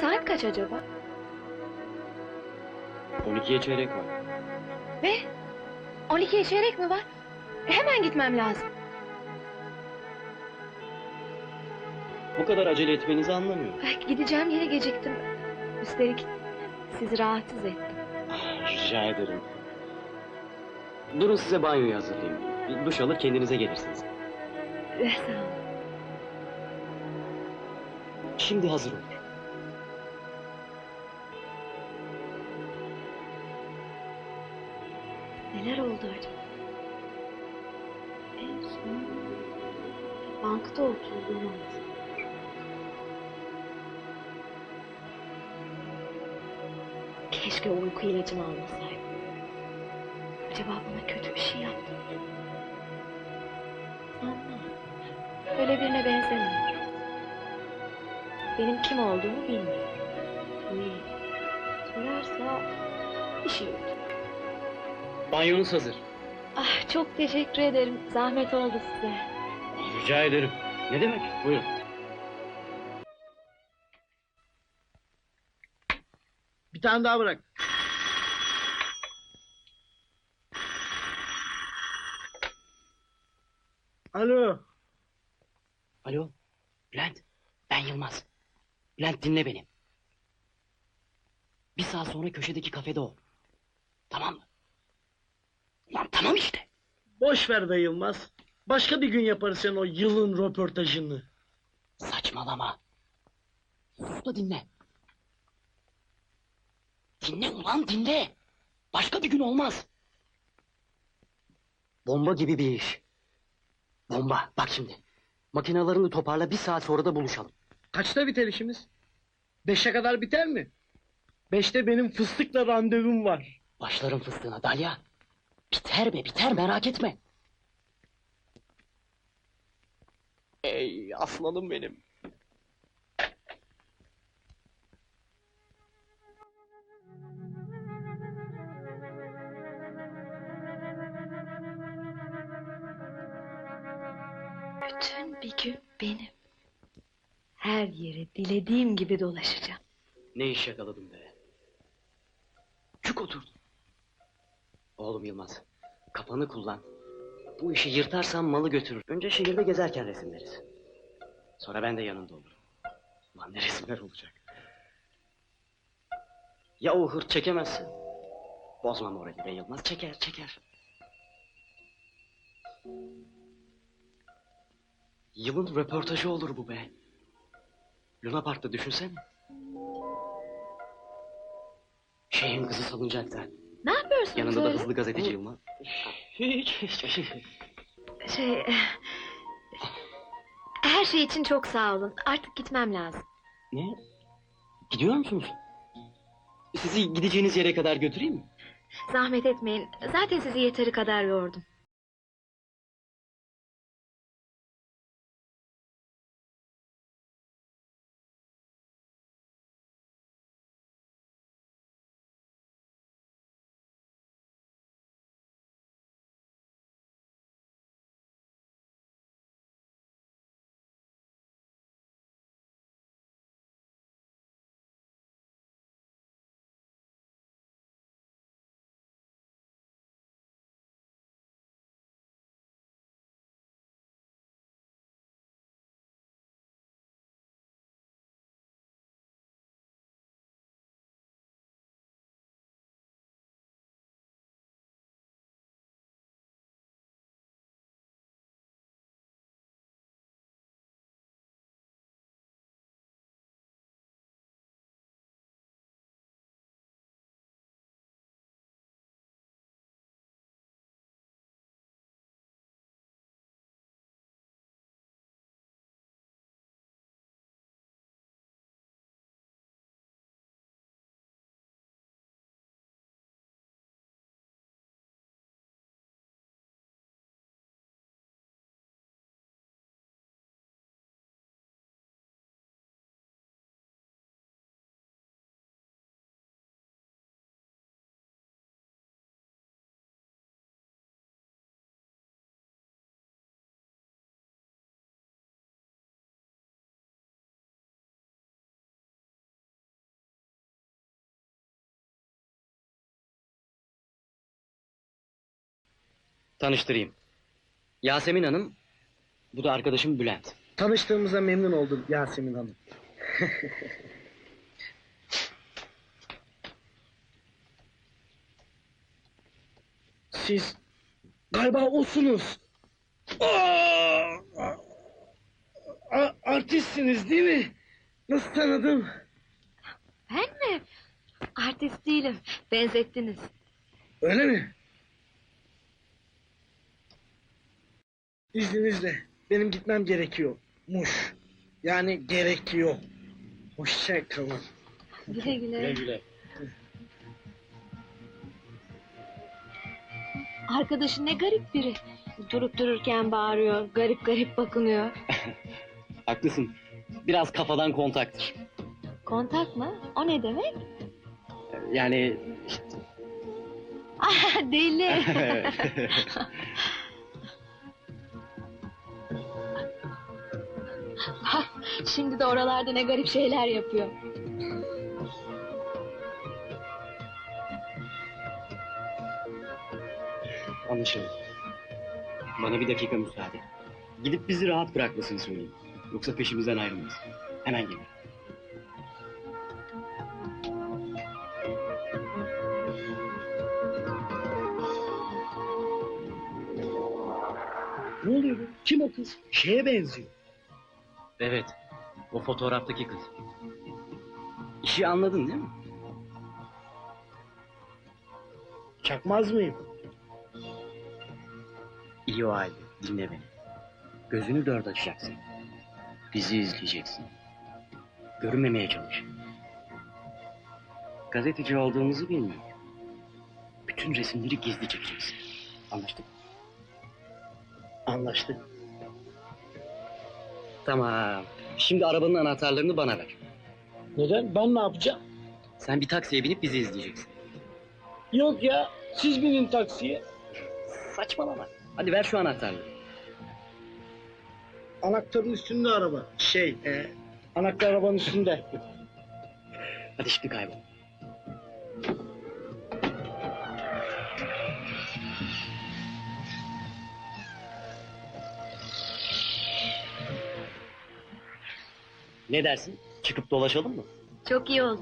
Saat kaç acaba? 12'ye çeyrek var. Ne? 12'ye çeyrek mi var? Hemen gitmem lazım. Bu kadar acele etmenizi anlamıyorum. Ay, Gideceğim yere geciktim. Üstelik sizi rahatsız ettim. Ah, Rica ederim. Durun size banyoyu hazırlayayım. Bir duş alır kendinize gelirsiniz. Eh, Sağ olun. Şimdi hazır olur. Neler oldu acaba? En son bankta oturduğum an. Keşke uyku ilacımı almasaydım. Acaba bana kötü bir şey yaptı mı? Sanmam. Öyle birine benzemiyor. Benim kim olduğumu bilmiyor. İyi. Sorarsa bir şey yok. Banyonuz hazır. Ah çok teşekkür ederim. Zahmet oldu size. Rica ederim. Ne demek? Buyurun. Bir tane daha bırak. Alo. Alo. Bülent. Ben Yılmaz. Bülent dinle beni. Bir saat sonra köşedeki kafede ol. Tamam mı? Lan tamam işte. Boş ver be Yılmaz. Başka bir gün yaparız sen o yılın röportajını. Saçmalama. Sus da dinle. Dinle ulan dinle. Başka bir gün olmaz. Bomba gibi bir iş. Bomba. Bak şimdi. Makinalarını toparla bir saat sonra da buluşalım. Kaçta biter işimiz? Beşe kadar biter mi? Beşte benim fıstıkla randevum var. Başlarım fıstığına Dalya. Biter be biter merak etme. Ey aslanım benim. Bütün bir gün benim. Her yere dilediğim gibi dolaşacağım. Ne iş yakaladım be. Çuk oturdum. Oğlum Yılmaz. Kafanı kullan. Bu işi yırtarsan malı götürür. Önce şehirde gezerken resimleriz. Sonra ben de yanında olurum. Lan ne resimler olacak. Ya o hırt çekemezsin? Bozma morali be Yılmaz. Çeker çeker. Yılın röportajı olur bu be. Luna Park'ta düşünsene. Şeyhin kızı salıncakta. Ne yapıyorsunuz Yanında da öyle? hızlı gazeteci Yılmaz. Hiç, hiç, hiç. Şey... eh, Her şey için çok sağ olun. Artık gitmem lazım. Ne? Gidiyor musunuz? Sizi gideceğiniz yere kadar götüreyim mi? Zahmet etmeyin. Zaten sizi yeteri kadar yordum. Tanıştırayım. Yasemin Hanım, bu da arkadaşım Bülent. Tanıştığımıza memnun oldum Yasemin Hanım. Siz galiba osunuz. Aa! A- artistsiniz değil mi? Nasıl tanıdım? Ben mi? Artist değilim. Benzettiniz. Öyle mi? İzninizle benim gitmem gerekiyormuş. Yani gerekiyor. Hoşça kalın. Güle güle. güle. Arkadaşın ne garip biri. Durup dururken bağırıyor. Garip garip bakınıyor. Haklısın. Biraz kafadan kontaktır. Kontak mı? O ne demek? Yani Ah deli. Şimdi de oralarda ne garip şeyler yapıyor. Anlaşıldı. Bana bir dakika müsaade. Gidip bizi rahat bırakmasını söyleyeyim. Yoksa peşimizden ayrılmaz. Hemen gelin. Ne oluyor? bu? Kim o kız? Şeye benziyor. Evet. O fotoğraftaki kız. İşi anladın değil mi? Çakmaz mıyım? İyi o halde. Dinle beni. Gözünü dört açacaksın. Bizi izleyeceksin. Görünmemeye çalış. Gazeteci olduğumuzu bilmiyor. Bütün resimleri gizli çekeceksin. Anlaştık? Anlaştık. Tamam. Şimdi arabanın anahtarlarını bana ver. Neden? Ben ne yapacağım? Sen bir taksiye binip bizi izleyeceksin. Yok ya. Siz binin taksiye. Saçmalama. Hadi ver şu anahtarları. Anahtarın üstünde araba. Şey, e, anahtar arabanın üstünde. Hadi şimdi kaybol. Ne dersin? Çıkıp dolaşalım mı? Çok iyi olur.